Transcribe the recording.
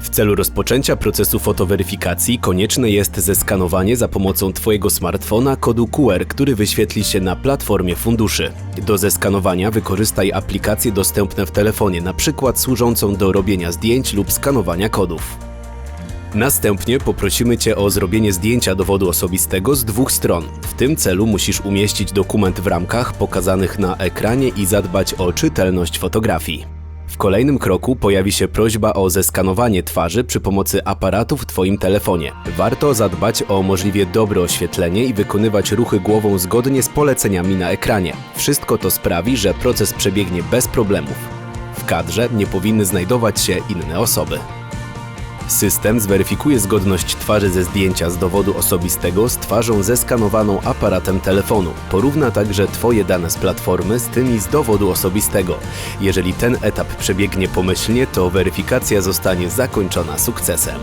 W celu rozpoczęcia procesu fotoweryfikacji konieczne jest zeskanowanie za pomocą Twojego smartfona kodu QR, który wyświetli się na platformie funduszy. Do zeskanowania wykorzystaj aplikacje dostępne w telefonie, np. służącą do robienia zdjęć lub skanowania kodów. Następnie poprosimy Cię o zrobienie zdjęcia dowodu osobistego z dwóch stron. W tym celu musisz umieścić dokument w ramkach pokazanych na ekranie i zadbać o czytelność fotografii. W kolejnym kroku pojawi się prośba o zeskanowanie twarzy przy pomocy aparatu w Twoim telefonie. Warto zadbać o możliwie dobre oświetlenie i wykonywać ruchy głową zgodnie z poleceniami na ekranie. Wszystko to sprawi, że proces przebiegnie bez problemów. W kadrze nie powinny znajdować się inne osoby. System zweryfikuje zgodność twarzy ze zdjęcia z dowodu osobistego z twarzą zeskanowaną aparatem telefonu. Porówna także Twoje dane z platformy z tymi z dowodu osobistego. Jeżeli ten etap przebiegnie pomyślnie, to weryfikacja zostanie zakończona sukcesem.